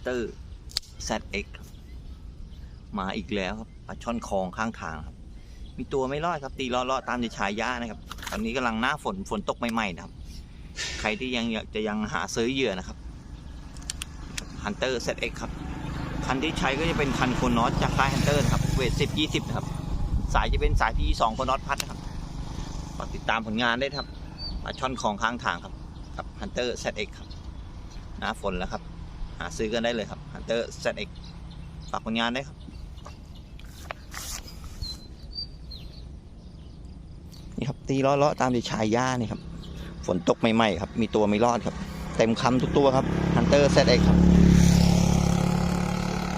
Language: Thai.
Hunter ZX ครับมาอีกแล้วครับปลาช่อนคลองข้างทางครับ มีตัวไม่รอดครับ ตีล้อๆตามในชาย่านะครับ ตอนนี้กำลังหน้าฝนฝนตกใหม่ๆนะครับ ใครที่ยังจะยังหาซื้อเหยื่อนะครับ Hunter ZX ครับ คันที่ใช้ก็จะเป็นคันโคนนอตจากค่าย Hunter นะครับ เวท10 20นะครับ สายจะเป็นสายที่2โคนนอตพัดนะครับฝากติดตามผลงานได้ครับปลาช่อนคลองข้างทางครับกับ Hunter ZX ครับหน้าฝนแล้วครับ หาซื้อกันได้เลยครับ Hunter ZX ฝากผลงานได้ครับ นี่ครับ ตีล้อๆตามที่ชายย่านี่ครับ ฝนตกใหม่ๆครับ มีตัวไม่รอดครับ เต็มคำทุกตัวครับ Hunter ZX ครับ